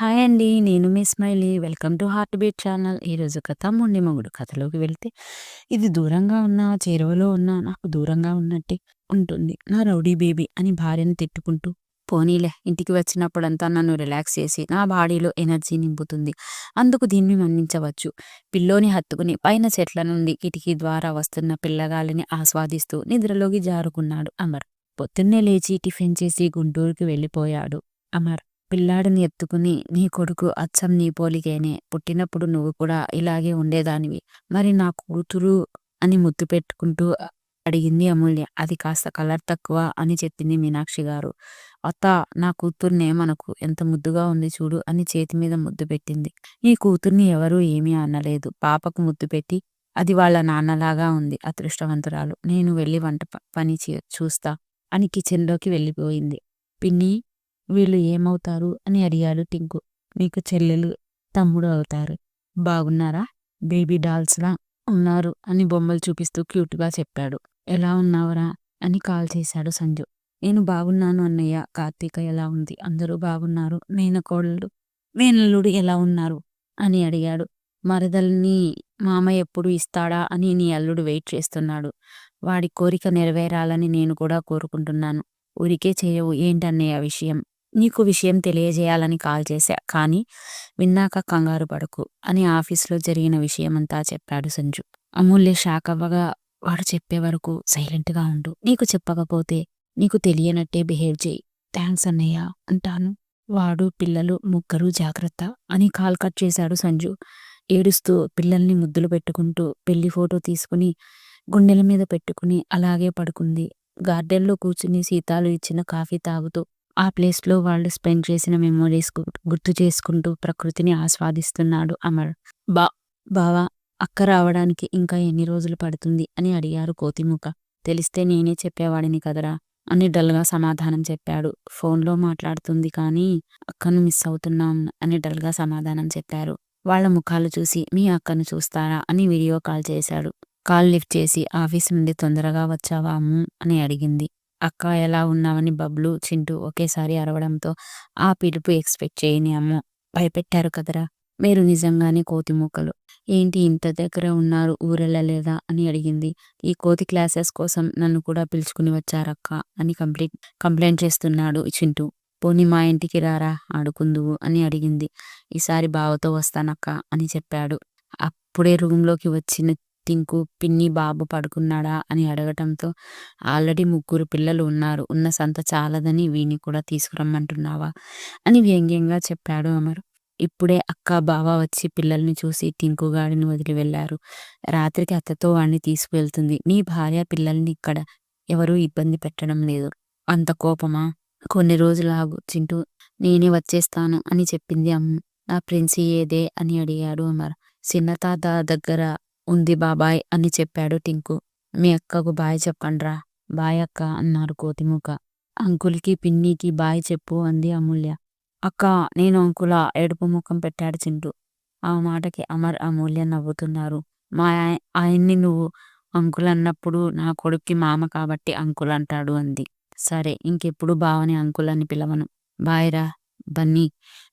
Hi అండి. నేను మీ Smiley. Welcome to heart beat channel. ఈరోజు కథ మొండి మొగుడు. కథలోకి వెళ్తే ఇది దూరంగా ఉన్న చేరువలో ఉన్నా నాకు దూరంగా ఉన్నట్టే ఉంటుంది. నా రౌడీ బేబీ అని భార్యను తిట్టుకుంటూ పోనీలే ఇంటికి వచ్చినప్పుడంతా నన్ను రిలాక్స్ చేసి నా బాడీలో ఎనర్జీ నింపుతుంది. అందుకు దీన్ని మన్నించవచ్చు. పిల్లోని హత్తుకుని పైన చెట్ల నుండి కిటికీ ద్వారా వస్తున్న పిల్లగాలిని ఆస్వాదిస్తూ నిద్రలోకి జారుకున్నాడు అమర్. పొద్దున్నే లేచి టిఫిన్ చేసి గుంటూరుకి వెళ్ళిపోయాడు అమర్. పిల్లాడిని ఎత్తుకుని నీ కొడుకు అచ్చం నీ పోలికేనే. పుట్టినప్పుడు నువ్వు కూడా ఇలాగే ఉండేదానివి. మరి నా కూతురు అని ముద్దు పెట్టుకుంటూ అడిగింది అమూల్య. అది కాస్త కలర్ తక్కువ అని చెప్పింది మీనాక్షి గారు. అత్త నా కూతుర్నే మనకు ఎంత ముద్దుగా ఉంది చూడు అని చేతి మీద ముద్దు పెట్టింది. ఈ కూతుర్ని ఎవరూ ఏమీ అనలేదు. పాపకు ముద్దు పెట్టి అది వాళ్ళ నాన్నలాగా ఉంది. అదృష్టవంతురాలు. నేను వెళ్ళి వంట పని చూస్తా అని కిచెన్లోకి వెళ్ళిపోయింది. పిన్ని వీళ్ళు ఏమవుతారు అని అడిగాడు టింకు. మీకు చెల్లెలు, తమ్ముడు అవుతారు. బాగున్నారా? బేబీ డాల్స్‌లా ఉన్నారు అని బొమ్మలు చూపిస్తూ క్యూట్‌గా చెప్పాడు. ఎలా ఉన్నావురా? అని కాల్ చేశాడు సంజు. నేను బాగున్నాను అన్నయ్య. కార్తీక ఎలా ఉంది? అందరూ బాగున్నారు. మేనకోడలు, మేనల్లుడు ఎలా ఉన్నారు? అని అడిగాడు. మరదల్ని మామ ఎప్పుడు ఇస్తాడా అని నీ అల్లుడు వెయిట్ చేస్తున్నాడు. వాడి కోరిక నెరవేరాలని నేను కూడా కోరుకుంటున్నాను. ఊరికే చేయవు ఏంటన్నయ్య విషయం? నీకు విషయం తెలియజేయాలని కాల్ చేశా. కానీ విన్నాక కంగారు పడకు అని ఆఫీస్‌లో జరిగిన విషయమంతా చెప్పాడు సంజు. అమూల్య షాకవ్వగా వాడు చెప్పే వరకు సైలెంట్‌గా ఉండు. నీకు చెప్పకపోతే నీకు తెలియనట్టే బిహేవ్ చెయ్యి. థ్యాంక్స్ అన్నయ్య అంటాను. వాడు, పిల్లలు ముగ్గురు జాగ్రత్త అని కాల్ కట్ చేశాడు సంజు. ఏడుస్తూ పిల్లల్ని ముద్దులు పెట్టుకుంటూ పెళ్ళి ఫోటో తీసుకుని గుండెల మీద పెట్టుకుని అలాగే పడుకుంది. గార్డెన్‌లో కూర్చుని సీతాలు ఇచ్చిన కాఫీ తాగుతూ ఆ ప్లేస్‌లో వాళ్ళు స్పెండ్ చేసిన మెమోరీస్ గుర్తు చేసుకుంటూ ప్రకృతిని ఆస్వాదిస్తున్నాడు అమర్. బా బావా! అక్క రావడానికి ఇంకా ఎన్ని రోజులు పడుతుంది? అని అడిగారు కోతిముఖ తెలిస్తే నేనే చెప్పేవాడిని కదరా! అని డల్‌గా సమాధానం చెప్పాడు. ఫోన్‌లో మాట్లాడుతుంది కానీ అక్కను మిస్ అవుతున్నాం అని డల్‌గా సమాధానం చెప్పారు. వాళ్ళ ముఖాలు చూసి మీ అక్కను చూస్తారా? అని వీడియో కాల్ చేశాడు. కాల్ లిఫ్ట్ చేసి ఆఫీస్ నుండి తొందరగా వచ్చావా అమ్ము అని అడిగింది. అక్క ఎలా ఉన్నావని బబ్లు, చింటూ ఒకేసారి అరవడంతో ఆ పిలుపు ఎక్స్‌పెక్ట్ చేయని అమ్మో! భయపెట్టారు కదరా! మీరు నిజంగానే కోతిమూకలు. ఏంటి ఇంత దగ్గర ఉన్నారు ఊరెళ్ళలేదా? అని అడిగింది. ఈ కోతి క్లాసెస్ కోసం నన్ను కూడా పిలుచుకుని వచ్చారక్కా అని కంప్లీట్ కంప్లైంట్ చేస్తున్నాడు చింటూ. పోనీ మా ఇంటికి రారా ఆడుకుందువు అని అడిగింది. ఈసారి బావతో వస్తానక్కా అని చెప్పాడు. అప్పుడే రూమ్‌లోకి వచ్చిన టింకు పిన్ని బాబు పడుకున్నాడా అని అడగటంతో ఆల్రెడీ ముగ్గురు పిల్లలు ఉన్నారు. ఉన్న సంత చాలదని వీని కూడా తీసుకురమ్మంటున్నావా? అని వ్యంగ్యంగా చెప్పాడు అమరు ఇప్పుడే అక్క, బావ వచ్చి పిల్లల్ని చూసి టింకుగాడిని వదిలి వెళ్ళారు. రాత్రికి అత్తతో వాణ్ణి తీసుకువెళ్తుంది. నీ భార్య పిల్లల్ని ఇక్కడ ఎవరూ ఇబ్బంది పెట్టడం లేదు. అంత కోపమా? కొన్ని రోజులు ఆగు చింటూ. నేనే వచ్చేస్తాను అని చెప్పింది అమ్మ. నా ప్రిన్సీ ఏదే? అని అడిగాడు అమర్. చిన్నతాత దగ్గర ఉంది బాబాయ్ అని చెప్పాడు టింకు. మీ అక్కకు బాయ్ చెప్పండ్రా. బాయ్ అక్కా అన్నారు కోతిమూక. అంకుల్‌కి, పిన్నికి బాయ్ చెప్పు అంది అమూల్య. అక్కా నేను అంకులా ఏడుపు ముఖం పెట్టాడు చింటూ. ఆ మాటకి అమర్, అమూల్య నవ్వుతున్నారు. మా ఆయన్ని నువ్వు అంకుల్ అన్నప్పుడు నా కొడుక్కి మామ కాబట్టి అంకుల్ అంటాడు అంది. సరే ఇంకెప్పుడు బావని అంకుల్ అని పిలవను. బాయ్ రా బన్నీ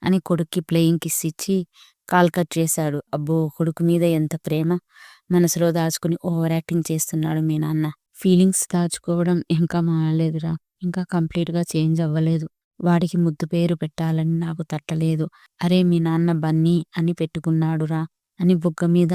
అని కొడుక్కి ప్లేయింగ్ కిస్ ఇచ్చి కాల్ కట్ చేశాడు. అబ్బో కొడుకు మీద ఎంత ప్రేమ! మనసులో దాచుకుని ఓవర్ యాక్టింగ్ చేస్తున్నాడు మీ నాన్న. ఫీలింగ్స్ దాచుకోవడం ఇంకా మారలేదురా ఇంకా కంప్లీట్‌గా చేంజ్ అవ్వలేదు. వాడికి ముద్దు పేరు పెట్టాలని నాకు తట్టలేదు. అరే మీ నాన్న బన్నీ అని పెట్టుకున్నాడురా అని బుగ్గ మీద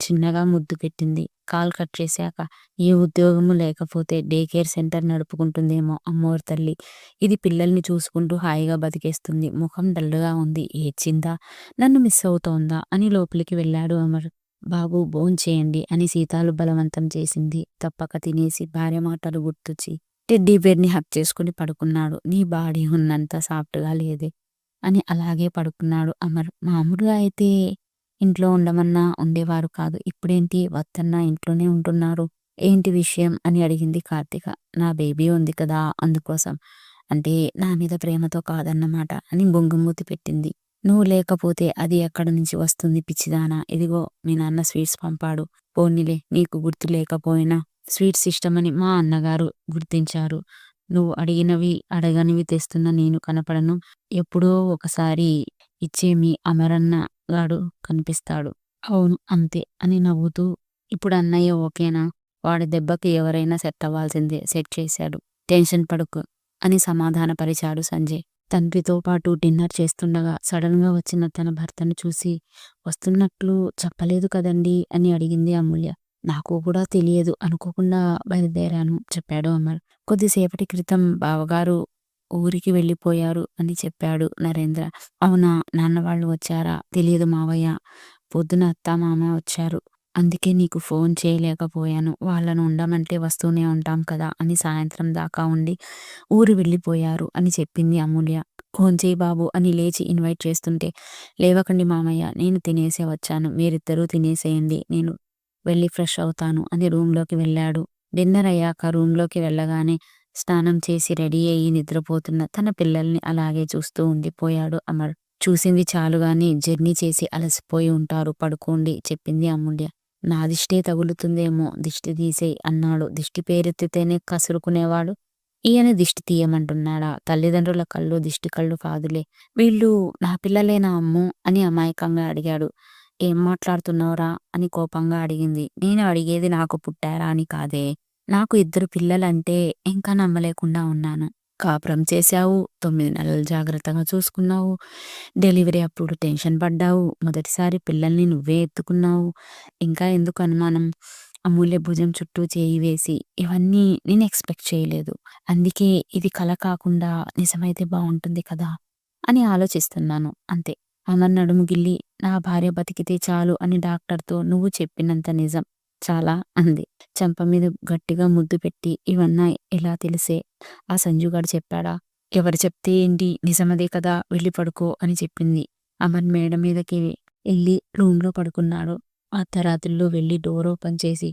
చిన్నగా ముద్దు పెట్టింది. కాల్ కట్ చేశాక ఏ ఉద్యోగము లేకపోతే డే కేర్ సెంటర్ నడుపుకుంటుందేమో అమ్మోరు తల్లి. ఇది పిల్లల్ని చూసుకుంటూ హాయిగా బతికేస్తుంది. ముఖం డల్‌గా ఉంది. ఏడ్చిందా? నన్ను మిస్ అవుతోందా? అని లోపలికి వెళ్ళాడు అమర్. బాబూ భోంచేయండి అని సీతాలు బలవంతం చేసింది. తప్పక తినేసి భార్య మాటలు గుర్తొచ్చి టెడ్డీ బేర్‌ని హక్ చేసుకుని పడుకున్నాడు. నీ బాడీ ఉన్నంత సాఫ్ట్‌గా లేదే అని అలాగే పడుకున్నాడు అమర్. మామూలుగా అయితే ఇంట్లో ఉండమన్నా ఉండేవారు కాదు. ఇప్పుడేంటి వద్దన్నా ఇంట్లోనే ఉంటున్నారు. ఏంటి విషయం? అని అడిగింది కార్తిక నా బేబీ ఉంది కదా అందుకోసం. అంటే నా మీద ప్రేమతో కాదన్నమాట అని బొంగుమూతి పెట్టింది. నువ్వు లేకపోతే అది ఎక్కడి నుంచి వస్తుంది పిచ్చిదానా? ఇదిగో మీ నాన్న స్వీట్స్ పంపాడు. పోనీలే నీకు గుర్తు లేకపోయినా స్వీట్స్ ఇష్టమని మా అన్నగారు గుర్తించారు. నువ్వు అడిగినవి, అడగనివి తెస్తున్న నేను కనపడను. ఎప్పుడో ఒకసారి ఇచ్చే మీ అమరన్న గాడు కనిపిస్తాడు. అవును అంతే అని నవ్వుతూ ఇప్పుడు అన్నయ్య ఓకేనా? వాడి దెబ్బకి ఎవరైనా సెట్ అవ్వాల్సిందే సెట్ చేశాడు. టెన్షన్ పడుకు అని సమాధానపరిచాడు సంజయ్. తండ్రితో పాటు డిన్నర్ చేస్తుండగా సడన్గా వచ్చిన తన భర్తను చూసి వస్తున్నట్లు చెప్పలేదు కదండి అని అడిగింది అమూల్య. నాకు కూడా తెలియదు అనుకోకుండా బయలుదేరాను చెప్పాడు అమర్. కొద్దిసేపటి క్రితం బావగారు ఊరికి వెళ్ళిపోయారు అని చెప్పాడు నరేంద్ర. అవునా నాన్న వాళ్ళు వచ్చారా? తెలియదు మావయ్య. పొద్దున అత్త మామ వచ్చారు. అందుకే నీకు ఫోన్ చేయలేకపోయాను. వాళ్ళను ఉండమంటే వస్తూనే ఉంటాం కదా అని సాయంత్రం దాకా ఉండి ఊరు వెళ్ళిపోయారు అని చెప్పింది అమూల్య. ఫోన్ చేయి బాబు అని లేచి ఇన్వైట్ చేస్తుంటే లేవకండి మామయ్య నేను తినేసే వచ్చాను. మీరిద్దరూ తినేసేయండి. నేను వెళ్ళి ఫ్రెష్ అవుతాను అని రూమ్లోకి వెళ్ళాడు. డిన్నర్ అయ్యాక రూమ్లోకి వెళ్ళగానే స్నానం చేసి రెడీ అయ్యి నిద్రపోతున్న తన పిల్లల్ని అలాగే చూస్తూ ఉండిపోయాడు అమర్. చూసింది చాలుగాని జర్నీ చేసి అలసిపోయి ఉంటారు. పడుకోండి చెప్పింది అమూల్య. నా దిష్టే తగులుతుందేమో దిష్టి తీసేయి అన్నాడు. దిష్టి పేరెత్తితేనే కసురుకునేవాడు. ఈయన దిష్టి తీయమంటున్నాడా? తల్లిదండ్రుల కళ్ళు దిష్టి కళ్ళు కాదులే. వీళ్ళు నా పిల్లలేనా అమ్ము అని అమాయకంగా అడిగాడు. ఏం మాట్లాడుతున్నావురా? అని కోపంగా అడిగింది. నేను అడిగేది నాకు పుట్టారా అని కాదే. నాకు ఇద్దరు పిల్లలంటే ఇంకా నమ్మలేకుండా ఉన్నాను. కాపురం చేశావు తొమ్మిది నెలలు జాగ్రత్తగా చూసుకున్నావు డెలివరీ అప్పుడు టెన్షన్ పడ్డావు మొదటిసారి పిల్లల్ని నువ్వే ఎత్తుకున్నావు. ఇంకా ఎందుకు అనుమానం? అమూల్య భుజం చుట్టూ చేయి వేసి ఇవన్నీ నేను ఎక్స్పెక్ట్ చేయలేదు. అందుకే ఇది కల కాకుండా నిజమైతే బాగుంటుంది కదా? అని ఆలోచిస్తున్నాను అంతే. అమర్ నడుము గిల్లి నా భార్య బతికితే చాలు అని డాక్టర్తో నువ్వు చెప్పినంత నిజం చాలా అంది. చెంప మీద గట్టిగా ముద్దు పెట్టి ఇవన్నా ఎలా తెలిసే ఆ సంజుగాడు చెప్పాడా ఎవరు చెప్తే ఏంటి? నిజమదే కదా వెళ్ళి పడుకో అని చెప్పింది. అమర్ మేడ మీదకి వెళ్ళి రూమ్లో పడుకున్నాడు. అర్ధరాత్రుల్లో వెళ్ళి డోర్ ఓపెన్ చేసి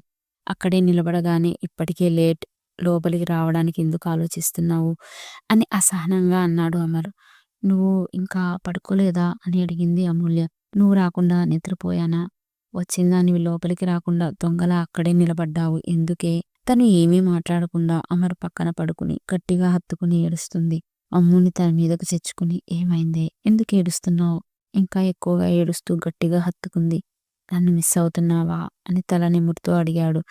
అక్కడే నిలబడగానే ఇప్పటికే లేట్ లోపలికి రావడానికి ఎందుకు ఆలోచిస్తున్నావు? అని అసహనంగా అన్నాడు అమర్. నువ్వు ఇంకా పడుకోలేదా? అని అడిగింది అమూల్య. నువ్వు రాకుండా నిద్రపోయానా? వచ్చిందానివి లోపలికి రాకుండా దొంగలా అక్కడే నిలబడ్డావు. ఎందుకే? తను ఏమీ మాట్లాడకుండా అమర్ పక్కన పడుకుని గట్టిగా హత్తుకుని ఏడుస్తుంది. అమ్ముని తన మీదకు తెచ్చుకుని ఏమైందే? ఎందుకు ఏడుస్తున్నావు? ఇంకా ఎక్కువగా ఏడుస్తూ గట్టిగా హత్తుకుంది. నన్ను మిస్ అవుతున్నావా? అని తల నిమురుతూ అడిగాడు.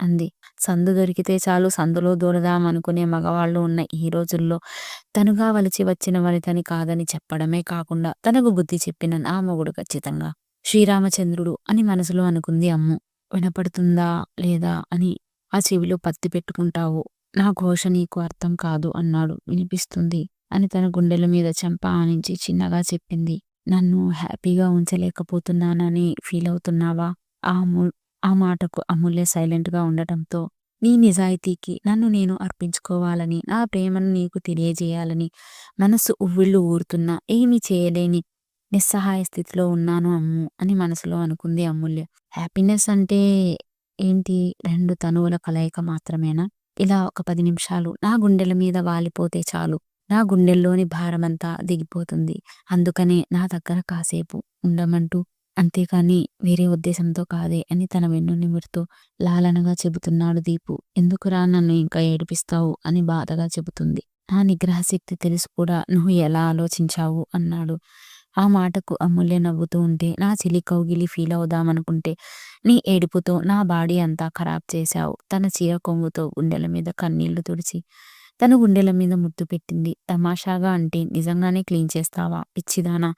అంది. సందు దొరికితే చాలు సందులో దూరదామనుకునే మగవాళ్ళు ఉన్న ఈ రోజుల్లో తనుగా వలిచి వచ్చిన వనితని కాదని చెప్పడమే కాకుండా తనకు బుద్ధి చెప్పిన నా మొగుడు ఖచ్చితంగా శ్రీరామచంద్రుడు అని మనసులో అనుకుంది అమ్ము. వినపడుతుందా లేదా అని ఆ చెవిలో పత్తి పెట్టుకుంటావు? నా ఘోష నీకు అర్థం కాదు అన్నాడు. వినిపిస్తుంది అని తన గుండెల మీద చెంప ఆనించి చిన్నగా చెప్పింది. నన్ను హ్యాపీగా ఉంచలేకపోతున్నానని ఫీల్ అవుతున్నావా? ఆ ఆ మాటకు అమూల్య సైలెంట్గా ఉండటంతో నీ నిజాయితీకి నన్ను నేను అర్పించుకోవాలని నా ప్రేమను నీకు తెలియజేయాలని మనసు ఉవ్విళ్ళు ఊరుతున్నా. ఏమీ చేయలేని నిస్సహాయ స్థితిలో ఉన్నాను అమ్ము అని మనసులో అనుకుంది అమూల్య. హ్యాపీనెస్ అంటే ఏంటి? రెండు తనువుల కలయిక మాత్రమేనా? ఇలా ఒక పది నిమిషాలు నా గుండెల మీద వాలిపోతే చాలు. నా గుండెల్లోని భారమంతా దిగిపోతుంది. అందుకనే నా దగ్గర కాసేపు ఉండమంటూ అంతేకాని వేరే ఉద్దేశంతో కాదే అని తన వెన్ను నిమురుతూ లాలనగా చెబుతున్నాడు దీపు. ఎందుకురా నన్ను ఇంకా ఏడిపిస్తావు? అని బాధగా చెబుతుంది. నా నిగ్రహశక్తి తెలిసి కూడా నువ్వు ఎలా ఆలోచించావు? అన్నాడు. ఆ మాటకు అమూల్య నవ్వుతూ ఉంటే నా చిలి కౌగిలి ఫీల్ అవుదామనుకుంటే నీ ఏడుపుతో నా బాడీ అంతా ఖరాబ్ చేశావు. తన చీర కొంగుతో గుండెల మీద కన్నీళ్ళు తుడిచి తన గుండెల మీద ముద్దు పెట్టింది. తమాషాగా అంటే నిజంగానే క్లీన్ చేస్తావా? పిచ్చిదానా!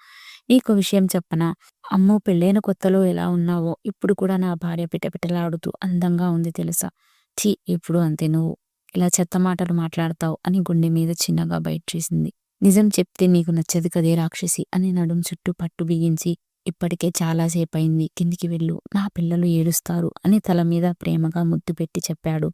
నీకు విషయం చెప్పనా? అమ్మో పెళ్ళైన కొత్తలో ఎలా ఉన్నావో? ఇప్పుడు కూడా నా భార్య పిటపిటలాడుతూ అందంగా ఉంది తెలుసా? ఛీ ఇప్పుడు అంతే నువ్వు. ఇలా చెత్త మాటలు మాట్లాడతావు అని గుండె మీద చిన్నగా బయట చేసింది. నిజం చెప్తే నీకు నచ్చదు కదే రాక్షసి అని నడుం చుట్టూ పట్టు బిగించి ఇప్పటికే చాలాసేపు అయింది కిందికి వెళ్ళు నా పిల్లలు ఏడుస్తారు అని తల మీద ప్రేమగా ముద్దు పెట్టి చెప్పాడు.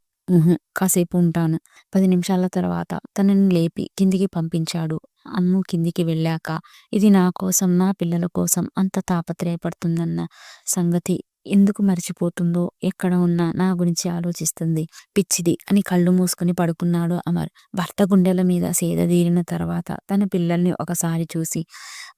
కాసేపు ఉంటాను. పది నిమిషాల తర్వాత తనని లేపి కిందికి పంపించాడు. అమ్ము కిందికి వెళ్ళాక ఇది నా కోసం నా పిల్లల కోసం అంత తాపత్రయపడుతుందన్న సంగతి ఎందుకు మర్చిపోతుందో ఎక్కడ ఉన్నా నా గురించి ఆలోచిస్తుంది. పిచ్చిది అని కళ్ళు మూసుకుని పడుకున్నాడు అమర్. భర్త గుండెల మీద సేదదీరిన తర్వాత తన పిల్లల్ని ఒకసారి చూసి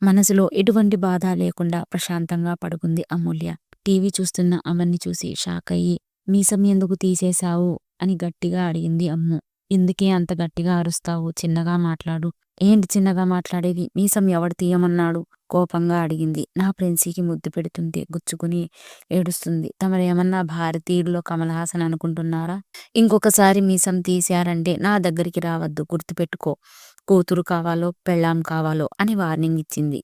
మనసులో ఎటువంటి బాధ లేకుండా ప్రశాంతంగా పడుకుంది అమూల్య. టీవీ చూస్తున్న అమర్ని చూసి షాక్ అయ్యి మీసం ఎందుకు తీసేశావు? అని గట్టిగా అడిగింది అమ్ము. ఎందుకే అంత గట్టిగా అరుస్తావు? చిన్నగా మాట్లాడు. ఏంటి చిన్నగా మాట్లాడేది? మీసం ఎవడు తీయమన్నాడు? కోపంగా అడిగింది. నా ప్రిన్సీకి ముద్దు పెడుతుంది గుచ్చుకుని ఏడుస్తుంది. తమరేమన్నా భారతీయుల్లో కమల్ హాసన్ అనుకుంటున్నారా? ఇంకొకసారి మీసం తీశారంటే నా దగ్గరికి రావద్దు. గుర్తుపెట్టుకో. కూతురు కావాలో పెళ్ళాం కావాలో అని వార్నింగ్ ఇచ్చింది.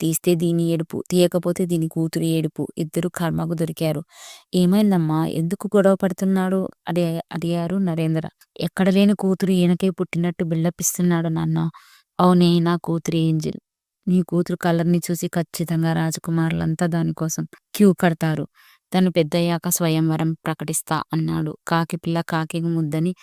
తీస్తే దీని ఏడుపు తీయకపోతే దీని కూతురు ఏడుపు. ఇద్దరు కర్మకు దొరికారు. ఏమైందమ్మా? ఎందుకు గొడవ పడుతున్నాడు? అడి అడిగారు నరేంద్ర. ఎక్కడ లేని కూతురు ఈయనకే పుట్టినట్టు బిల్డపిస్తున్నాడు నాన్న. అవునే నా కూతురు ఏంజిల్. నీ కూతురు కలర్ని చూసి ఖచ్చితంగా రాజకుమారులంతా దానికోసం క్యూ కడతారు. తను పెద్దయ్యాక స్వయంవరం ప్రకటిస్తా అన్నాడు. కాకి పిల్ల కాకి ముద్దని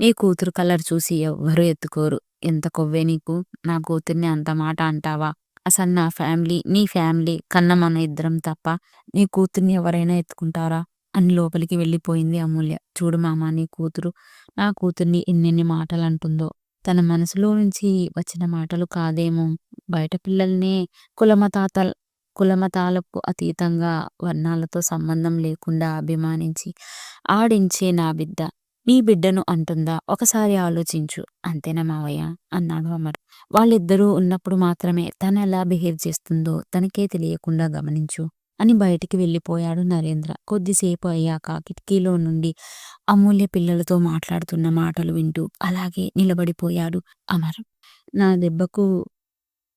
నీ కూతురు కలర్ చూసి ఎవ్వరూ ఎత్తుకోరు. ఎంత కొవ్వే నీకు? నా కూతుర్ని అంత మాట అంటావా? అసలు నా ఫ్యామిలీ నీ ఫ్యామిలీ కన్న మన ఇద్దరం తప్ప నీ కూతుర్ని ఎవరైనా ఎత్తుకుంటారా? అని లోపలికి వెళ్ళిపోయింది అమూల్య. చూడు మామ నీ కూతురు నా కూతుర్ని ఎన్నెన్ని మాటలు అంటుందో తన మనసులో నుంచి వచ్చిన మాటలు కాదేమో. బయట పిల్లల్నే కులమతాత కులమతాలకు అతీతంగా వర్ణాలతో సంబంధం లేకుండా అభిమానించి ఆడించే నా బిడ్డ. నీ బిడ్డను అంటుందా? ఒకసారి ఆలోచించు. అంతేనా మావయ్య? అన్నాడు అమర్. వాళ్ళిద్దరూ ఉన్నప్పుడు మాత్రమే తను ఎలా బిహేవ్ చేస్తుందో తనకే తెలియకుండా గమనించు. అని బయటికి వెళ్ళిపోయాడు నరేంద్ర. కొద్దిసేపు అయ్యాక కిటికీలో నుండి అమూల్య పిల్లలతో మాట్లాడుతున్న మాటలు వింటూ అలాగే నిలబడిపోయాడు అమర్. నా దెబ్బకు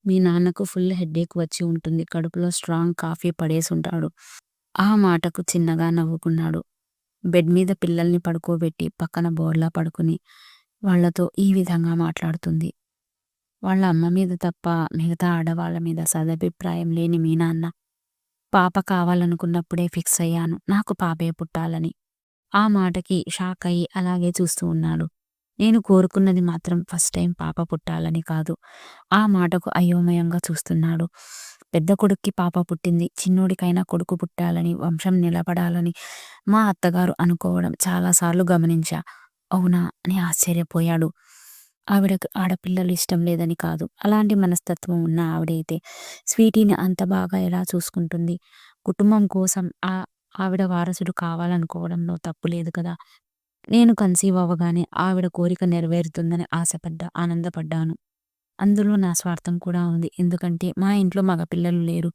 మీ నాన్నకు ఫుల్ హెడ్ఏక్ వచ్చి ఉంటుంది. కడుపులో స్ట్రాంగ్ కాఫీ పడేసి ఉంటాడు. ఆ మాటకు చిన్నగా నవ్వుకున్నాడు. బెడ్ మీద పిల్లల్ని పడుకోబెట్టి పక్కన బోర్లా పడుకుని వాళ్ళతో ఈ విధంగా మాట్లాడుతుంది. వాళ్ళ అమ్మ మీద తప్ప మిగతా ఆడవాళ్ళ మీద సదభిప్రాయం లేని మీ నాన్న పాప కావాలనుకున్నప్పుడే ఫిక్స్ అయ్యాను. నాకు పాపే పుట్టాలని. ఆ మాటకి షాక్ అయ్యి అలాగే చూస్తూ ఉన్నాడు. నేను కోరుకున్నది మాత్రం ఫస్ట్ టైం పాప పుట్టాలని కాదు. ఆ మాటకు అయోమయంగా చూస్తున్నాడు. పెద్ద కొడుక్కి పాప పుట్టింది. చిన్నోడికైనా కొడుకు పుట్టాలని వంశం నిలబడాలని మా అత్తగారు అనుకోవడం చాలాసార్లు గమనించా. అవునా అని ఆశ్చర్యపోయాడు. ఆవిడకు ఆడపిల్లలు ఇష్టం లేదని కాదు. అలాంటి మనస్తత్వం ఉన్న ఆవిడైతే స్వీటీని అంత బాగా ఎలా చూసుకుంటుంది? కుటుంబం కోసం ఆ ఆవిడ వారసుడు కావాలనుకోవడంలో తప్పు లేదు కదా? నేను కన్సీవ్ అవ్వగానే ఆవిడ కోరిక నెరవేరుతుందని ఆశపడ్డా ఆనందపడ్డాను. అందులో నా స్వార్థం కూడా ఉంది. ఎందుకంటే మా ఇంట్లో మగపిల్లలు లేరు.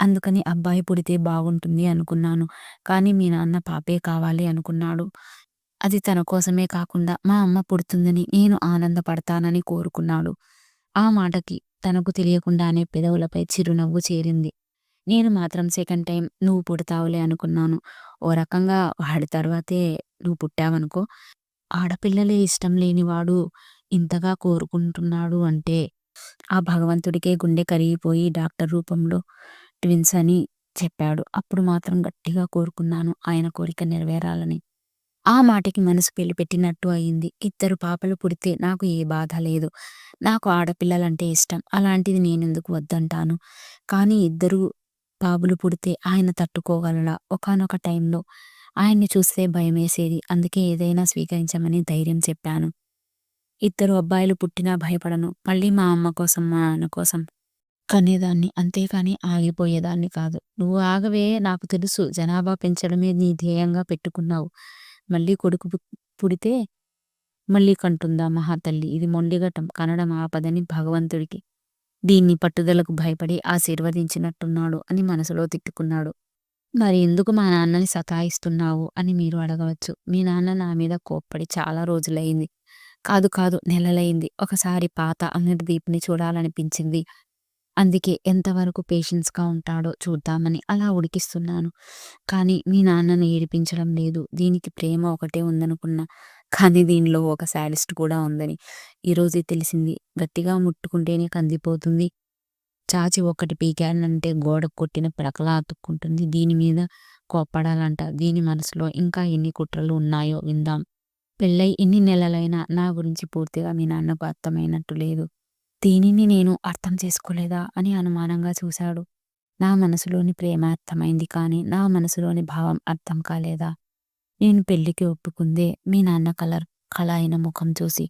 అందుకని అబ్బాయి పుడితే బాగుంటుంది అనుకున్నాను. కానీ మీ నాన్న పాపే కావాలి అనుకున్నాడు. అది తన కోసమే కాకుండా మా అమ్మ పుడుతుందని నేను ఆనందపడతానని కోరుకున్నాడు. ఆ మాటకి తనకు తెలియకుండానే పెదవులపై చిరునవ్వు చేరింది. నేను మాత్రం సెకండ్ టైం నువ్వు పుడతావులే అనుకున్నాను. ఓ రకంగా వాడి తర్వాతే నువ్వు పుట్టావనుకో. ఆడపిల్లలే ఇష్టం లేనివాడు ఇంతగా కోరుకుంటున్నాడు అంటే ఆ భగవంతుడికే గుండె కరిగిపోయి డాక్టర్ రూపంలో ట్విన్స్ అని చెప్పాడు. అప్పుడు మాత్రం గట్టిగా కోరుకున్నాను ఆయన కోరిక నెరవేరాలని. ఆ మాటకి మనసు పెట్టినట్టు అయింది. ఇద్దరు పాపలు పుడితే నాకు ఏ బాధ లేదు. నాకు ఆడపిల్లలంటే ఇష్టం. అలాంటిది నేనెందుకు వద్దంటాను? కానీ ఇద్దరు బాబులు పుడితే ఆయన తట్టుకోగలడా? ఒకనొక టైంలో ఆయన్ని చూస్తే భయమేసేది. అందుకే ఏదైనా స్వీకరించమని ధైర్యం చెప్పాను. ఇద్దరు అబ్బాయిలు పుట్టినా భయపడను. మళ్ళీ మా అమ్మ కోసం మా నాన్న కోసం కనేదాన్ని. అంతేకాని ఆగిపోయేదాన్ని కాదు. నువ్వు ఆగవే. నాకు తెలుసు జనాభా పెంచడమే నీ ధ్యేయంగా పెట్టుకున్నావు. మళ్ళీ కొడుకు పుడితే మళ్ళీ కంటుందా మహాతల్లి? ఇది మొండిగటం కనడం ఆపదని భగవంతుడికి దీన్ని పట్టుదలకు భయపడి ఆశీర్వదించినట్టున్నాడు అని మనసులో తిట్టుకున్నాడు. మరి ఎందుకు మా నాన్నని సతాయిస్తున్నావు అని మీరు అడగవచ్చు. మీ నాన్న నా మీద కోప్పడి చాలా రోజులైంది. కాదు కాదు నెలలైంది. ఒకసారి పాత అమర్దీప్ని చూడాలనిపించింది. అందుకే ఎంతవరకు పేషెన్స్గా ఉంటాడో చూద్దామని అలా ఉడికిస్తున్నాను. కానీ మీ నాన్నను ఏడిపించడం లేదు. దీనికి ప్రేమ ఒకటే ఉందనుకున్నా కానీ దీనిలో ఒక శాడిస్ట్ కూడా ఉందని. ఈరోజే తెలిసింది. గట్టిగా ముట్టుకుంటేనే కందిపోతుంది. చాచి ఒకటి పీకానంటే గోడ కొట్టిన పిడకలా అతుక్కుంటుంది. దీని మీద కోప్పడాలంట. దీని మనసులో ఇంకా ఎన్ని కుట్రలు ఉన్నాయో విందాం. పెళ్ళై ఎన్ని నెలలైనా నా గురించి పూర్తిగా మీ నాన్నకు అర్థమైనట్టు లేదు. దీనిని నేను అర్థం చేసుకోలేదా అని అనుమానంగా చూశాడు. నా మనసులోని ప్రేమ అర్థమైంది కానీ నా మనసులోని భావం అర్థం కాలేదా? నేను పెళ్ళికి ఒప్పుకుందే మీ నాన్న కలర్ కళ అయిన ముఖం చూసి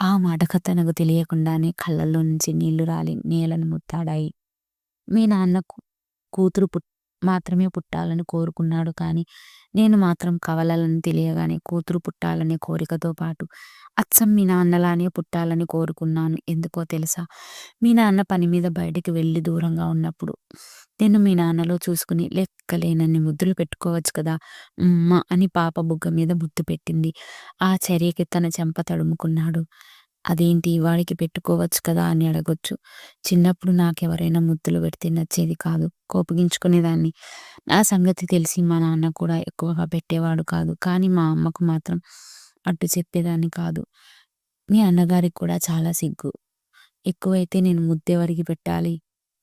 ఆ మాటకు తనకు తెలియకుండానే కళ్ళల్లో నుంచి నీళ్ళు రాలి నేలను ముత్తాడాయి మీ నాన్న కూతురు పుట్ మాత్రమే పుట్టాలని కోరుకున్నాడు. కానీ నేను మాత్రం కవలలను తెలియగానే కూతురు పుట్టాలనే కోరికతో పాటు అచ్చం మీ నాన్నలానే పుట్టాలని కోరుకున్నాను. ఎందుకో తెలుసా? మీ నాన్న పని మీద బయటికి వెళ్ళి దూరంగా ఉన్నప్పుడు నేను మీ నాన్నలో చూసుకుని లెక్కలేనన్ని ముద్దులు పెట్టుకోవచ్చు కదా అమ్మ అని పాప బుగ్గ మీద ముద్దు పెట్టింది. ఆ చర్యకి తన చెంప తడుముకున్నాడు. అదేంటి వాడికి పెట్టుకోవచ్చు కదా అని అడగొచ్చు. చిన్నప్పుడు నాకెవరైనా ముద్దులు పెడితే నచ్చేది కాదు. కోపగించుకునేదాన్ని. నా సంగతి తెలిసి మా నాన్న కూడా ఎక్కువగా పెట్టేవాడు కాదు. కానీ మా అమ్మకు మాత్రం అట్టు చెప్పేదాన్ని కాదు. మీ అన్నగారికి కూడా చాలా సిగ్గు. ఎక్కువైతే నేను ముద్దెవరికి పెట్టాలి?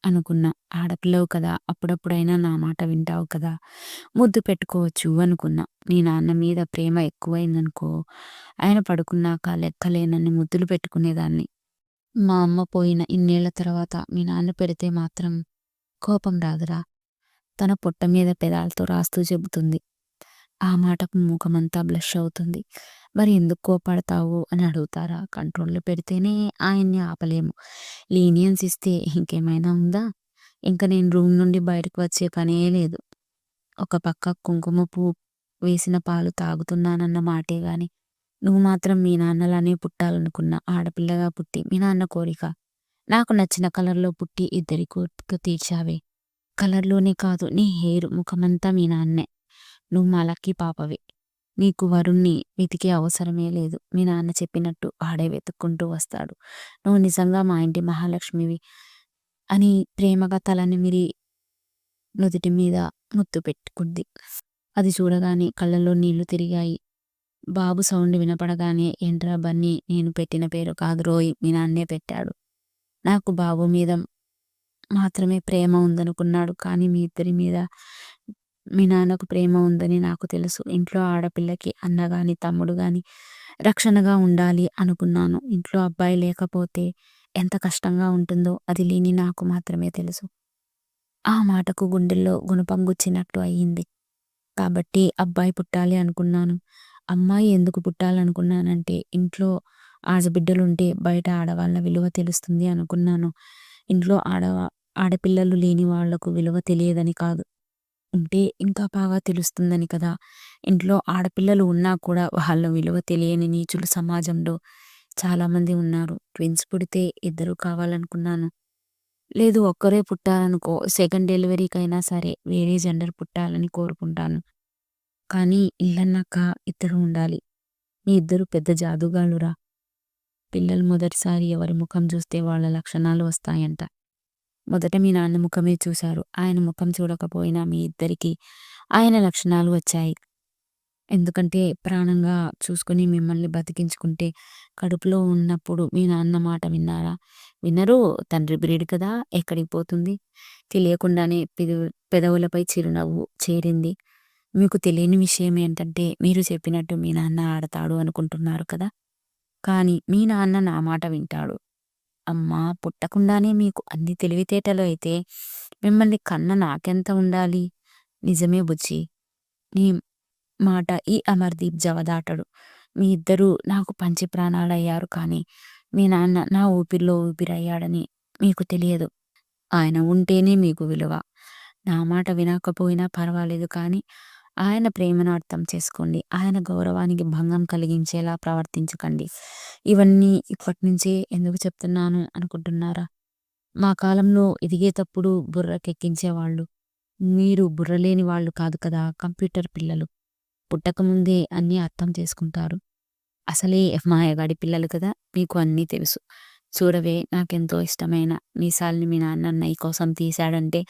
అనుకున్నా ఆడపిల్లవు కదా అప్పుడప్పుడైనా నా మాట వింటావు కదా ముద్దు పెట్టుకోవచ్చు అనుకున్నా. మీ నాన్న మీద ప్రేమ ఎక్కువైందనుకో ఆయన పడుకున్నాక లెక్కలేనన్ని ముద్దులు పెట్టుకునేదాన్ని. మా అమ్మ పోయిన ఇన్నేళ్ళ తర్వాత మీ నాన్న పెడితే మాత్రం కోపం రాదురా. తన పొట్ట మీద పెదాలతో రాస్తూ చెబుతుంది. ఆ మాటకు ముఖమంతా బ్లష్ అవుతుంది. మరి ఎందుకు కోపడతావు అని అడుగుతారా? కంట్రోల్లో పెడితేనే ఆయన్ని ఆపలేము. లీనియన్స్ ఇస్తే ఇంకేమైనా ఉందా? ఇంకా నేను రూమ్ నుండి బయటకు వచ్చే పనే లేదు. ఒక పక్క కుంకుమ పువ్వు వేసిన పాలు తాగుతున్నానన్న మాటే గాని నువ్వు మాత్రం మీ నాన్నలానే పుట్టాలనుకున్న ఆడపిల్లగా పుట్టి మీ నాన్న కోరిక నాకు నచ్చిన కలర్లో పుట్టి ఇద్దరి కోరిక తీర్చావే. కలర్లోనే కాదు నీ హెయిర్ ముఖమంతా మీ నాన్నే. నువ్వు మా లక్కీ పాపవి. నీకు వరుణ్ణి వెతికే అవసరమే లేదు. మీ నాన్న చెప్పినట్టు వాడే వెతుక్కుంటూ వస్తాడు. నువ్వు నిజంగా మా ఇంటి మహాలక్ష్మివి అని ప్రేమగా తలని మిరి నుదుటి మీద ముత్తు పెట్టుకుంది. అది చూడగానే కళ్ళల్లో నీళ్ళు తిరిగాయి. బాబు సౌండ్ వినపడగానే ఏంట్రా బన్నీ నేను పెట్టిన పేరు కాదు రోయ్ మీ నాన్నే పెట్టాడు. నాకు బాబు మీద మాత్రమే ప్రేమ ఉందనుకున్నాడు. కానీ మీ ఇద్దరి మీద మీ నాన్నకు ప్రేమ ఉందని నాకు తెలుసు. ఇంట్లో ఆడపిల్లకి అన్న గాని తమ్ముడు గాని రక్షణగా ఉండాలి అనుకున్నాను. ఇంట్లో అబ్బాయి లేకపోతే ఎంత కష్టంగా ఉంటుందో అది లేని నాకు మాత్రమే తెలుసు. ఆ మాటకు గుండెల్లో గుణపంగుచ్చినట్టు అయ్యింది. కాబట్టి అబ్బాయి పుట్టాలి అనుకున్నాను. అమ్మాయి ఎందుకు పుట్టాలనుకున్నానంటే ఇంట్లో ఆడబిడ్డలుంటే బయట ఆడవాళ్ళ విలువ తెలుస్తుంది అనుకున్నాను. ఇంట్లో ఆడవా ఆడపిల్లలు లేని వాళ్ళకు విలువ తెలియదని కాదు. ఉంటే ఇంకా బాగా తెలుస్తుందని కదా. ఇంట్లో ఆడపిల్లలు ఉన్నా కూడా వాళ్ళ విలువ తెలియని నీచులు సమాజంలో చాలామంది ఉన్నారు. ట్విన్స్ పుడితే ఇద్దరు కావాలనుకున్నాను. లేదు ఒక్కరే పుట్టాలనుకో సెకండ్ డెలివరీకైనా సరే వేరే జెండర్ పుట్టాలని కోరుకుంటాను. కానీ ఇల్లన్నాక ఇద్దరు ఉండాలి. మీ ఇద్దరు పెద్ద జాదుగాలురా పిల్లలు మొదటిసారి ఎవరి ముఖం చూస్తే వాళ్ళ లక్షణాలు వస్తాయంట. మొదట మీ నాన్న ముఖమే చూశారు. ఆయన ముఖం చూడకపోయినా మీ ఇద్దరికి ఆయన లక్షణాలు వచ్చాయి. ఎందుకంటే ప్రాణంగా చూసుకుని మిమ్మల్ని బతికించుకుంటే కడుపులో ఉన్నప్పుడు మీ నాన్న మాట విన్నారా? వినరు. తండ్రి బ్రీడ్ కదా ఎక్కడికి పోతుంది? తెలియకుండానే పెదవులపై చిరునవ్వు చేరింది. మీకు తెలియని విషయం ఏంటంటే మీరు చెప్పినట్టు మీ నాన్న ఆడతాడు అనుకుంటున్నారు కదా? కానీ మీ నాన్న నా మాట వింటాడు. అమ్మా పుట్టకుండానే మీకు అన్ని తెలివితేటలు అయితే మిమ్మల్ని కన్న నాకెంత ఉండాలి? నిజమే బుచ్చి నీ మాట ఈ అమర్దీప్ జవదాటడు మీ ఇద్దరూ నాకు పంచి ప్రాణాలయ్యారు కానీ మీ నాన్న నా ఊపిరిలో ఊపిరయ్యాడని మీకు తెలియదు. ఆయన ఉంటేనే మీకు విలువ. నా మాట వినకపోయినా పర్వాలేదు కానీ ఆయన ప్రేమను అర్థం చేసుకోండి. ఆయన గౌరవానికి భంగం కలిగించేలా ప్రవర్తించకండి. ఇవన్నీ ఇప్పటి నుంచే ఎందుకు చెప్తున్నాను అనుకుంటున్నారా? మా కాలంలో ఎదిగేటప్పుడు బుర్రకెక్కించేవాళ్ళు. మీరు బుర్రలేని వాళ్ళు కాదు కదా కంప్యూటర్ పిల్లలు. పుట్టకముందే అన్నీ అర్థం చేసుకుంటారు. అసలే మాయగాడి పిల్లలు కదా మీకు అన్నీ తెలుసు. చూడవే నాకెంతో ఇష్టమైన మీసాల్ని మీ నాన్న అన్నయ్య కోసం తీశాడంటే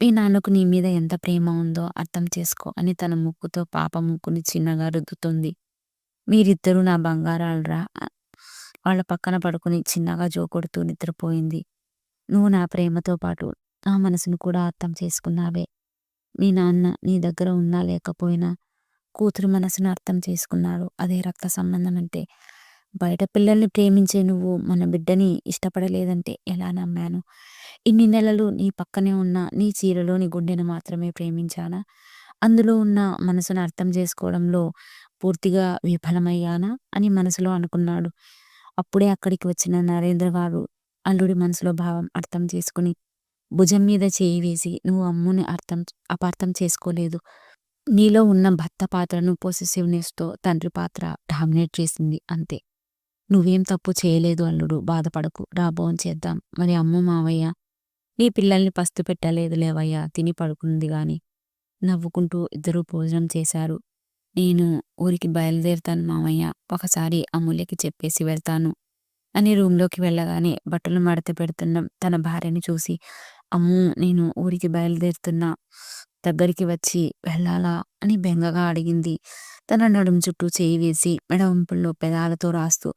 మీ నాన్నకు నీ మీద ఎంత ప్రేమ ఉందో అర్థం చేసుకో అని తన ముక్కుతో పాప ముక్కుని చిన్నగా రుద్దుతుంది. మీరిద్దరూ నా బంగారాలరా వాళ్ళ పక్కన పడుకుని చిన్నగా జోకొడుతూ నిద్రపోయింది. నువ్వు నా ప్రేమతో పాటు నా మనసును కూడా అర్థం చేసుకున్నావే. మీ నాన్న నీ దగ్గర ఉన్నా లేకపోయినా కూతురు మనసును అర్థం చేసుకున్నాడు. అదే రక్త సంబంధం అంటే బయట పిల్లల్ని ప్రేమించే నువ్వు మన బిడ్డని ఇష్టపడలేదంటే ఎలా నమ్మాను? ఇన్ని నెలలు నీ పక్కనే ఉన్న నీ చీరలోని గుండెను మాత్రమే ప్రేమించానా? అందులో ఉన్న మనసును అర్థం చేసుకోవడంలో పూర్తిగా విఫలమయ్యానా? అని మనసులో అనుకున్నాడు. అప్పుడే అక్కడికి వచ్చిన నరేంద్ర గారు అల్లుడి మనసులో భావం అర్థం చేసుకుని భుజం మీద చేయి వేసి నువ్వు అమ్ముని అర్థం అపార్థం చేసుకోలేదు. నీలో ఉన్న భర్త పాత్రను పొసెసివ్నెస్తో తండ్రి పాత్ర డామినేట్ చేసింది అంతే. నువ్వేం తప్పు చేయలేదు అల్లుడు బాధపడకు. రా చేద్దాం. మరి అమ్మ మావయ్య నీ పిల్లల్ని పస్తు పెట్టలేదు లేవయ్యా తిని పడుకుంది గాని. నవ్వుకుంటూ ఇద్దరూ భోజనం చేశారు. నేను ఊరికి బయలుదేరుతాను మావయ్య. ఒకసారి అమూల్యకి చెప్పేసి వెళ్తాను అని రూమ్లోకి వెళ్ళగానే బట్టలు మడత పెడుతున్న తన భార్యని చూసి అమ్ము నేను ఊరికి బయలుదేరుతున్నా. దగ్గరికి వచ్చి వెళ్ళాలా అని బెంగగా అడిగింది. తన నడుం చుట్టూ చేయి వేసి మెడవంపుల్లో పెదాలతో రాస్తూ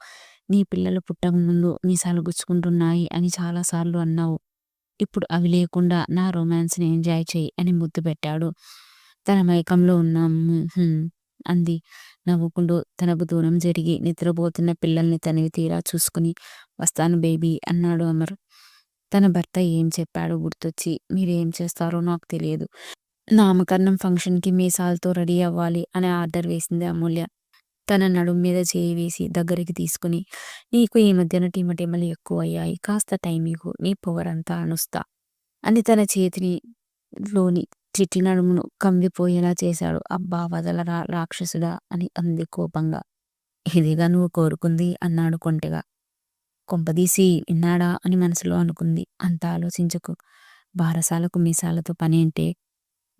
నీ పిల్లలు పుట్టక ముందు మీసాలు గుచ్చుకుంటున్నాయి అని చాలాసార్లు అన్నావు. ఇప్పుడు అవి లేకుండా నా రొమాన్స్ని ఎంజాయ్ చేయి అని ముద్దు పెట్టాడు. తన మైకంలో ఉన్నాము అంది. నవ్వుకుంటూ తనకు దూరం జరిగి నిద్రపోతున్న పిల్లల్ని తనవి తీరా చూసుకుని వస్తాను బేబీ అన్నాడు అమర్. తన భర్త ఏం చెప్పాడో గుర్తొచ్చి మీరేం చేస్తారో నాకు తెలియదు. నామకరణం ఫంక్షన్కి మీసాలతో రెడీ అవ్వాలి అనే ఆర్డర్ వేసింది అమూల్య. తన నడుం మీద చేయి వేసి దగ్గరికి తీసుకుని నీకు ఈ మధ్యన టీమటీమలు ఎక్కువ అయ్యాయి కాస్త టైం ఇవ్వు నీ పొగరంతా అనుస్తా అని తన చేతిని లోని చిట్టి నడుమును కమ్మిపోయేలా చేశాడు. అబ్బా వదలరా రాక్షసుడా అని అంది కోపంగా. ఇదిగా నువ్వు కోరుకుంది అన్నాడు కొంటెగా. కొంపదీసి విన్నాడా అని మనసులో అనుకుంది. అంత ఆలోచించకు. బారసాలకు మీసాలతో పని అంటే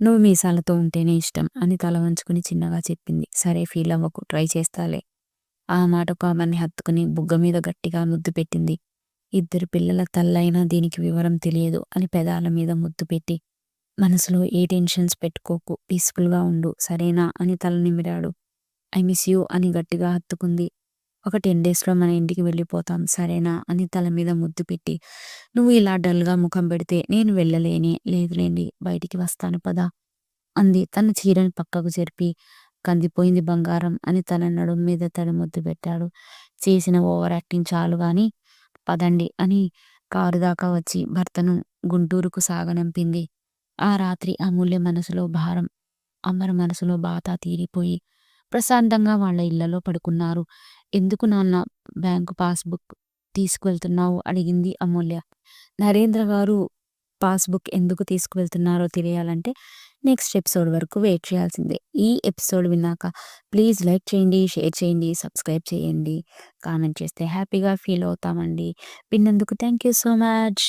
నువ్వు మీసాలతో ఉంటేనే ఇష్టం అని తల వంచుకుని చిన్నగా చెప్పింది. సరే ఫీల్ అవ్వకు. ట్రై చేస్తాలే. ఆ మాటకు ఆమెని హత్తుకుని బుగ్గ మీద గట్టిగా ముద్దు పెట్టింది. ఇద్దరు పిల్లల తల్లైనా దీనికి వివరం తెలియదు అని పెదాల మీద ముద్దు పెట్టి మనసులో ఏ టెన్షన్స్ పెట్టుకోకు పీస్ఫుల్గా ఉండు సరేనా అని తల నిమిరాడు. ఐ మిస్ యూ అని గట్టిగా హత్తుకుంది. ఒక టెన్ డేస్లో మన ఇంటికి వెళ్ళిపోతాం. సరేనా? అని తల మీద ముద్దు పెట్టి నువ్వు ఇలా డల్గా ముఖం పెడితే నేను వెళ్ళలేని. లేదులేండి బయటికి వస్తాను పదా అంది. తన చీరని పక్కకు జరిపి కందిపోయింది బంగారం అని తన నడుం మీద తల ముద్దు పెట్టాడు. చేసిన ఓవర్ యాక్టింగ్ చాలు గాని పదండి అని కారు దాకా వచ్చి భర్తను గుంటూరుకు సాగనంపింది. ఆ రాత్రి అమూల్య మనసులో భారం అమర మనసులో బాధ తీరిపోయి ప్రశాంతంగా వాళ్ళ ఇళ్ళలో పడుకున్నారు. ఎందుకు నాన్న బ్యాంకు పాస్బుక్ తీసుకువెళ్తున్నావు? అడిగింది అమూల్య. నరేంద్ర గారు పాస్బుక్ ఎందుకు తీసుకువెళ్తున్నారో తెలియాలంటే నెక్స్ట్ ఎపిసోడ్ వరకు వెయిట్ చేయాల్సిందే. ఈ ఎపిసోడ్ విన్నాక ప్లీజ్ లైక్ చేయండి షేర్ చేయండి సబ్స్క్రైబ్ చేయండి. కామెంట్ చేస్తే హ్యాపీగా ఫీల్ అవుతామండి. విన్నందుకు థ్యాంక్ యూ సో మచ్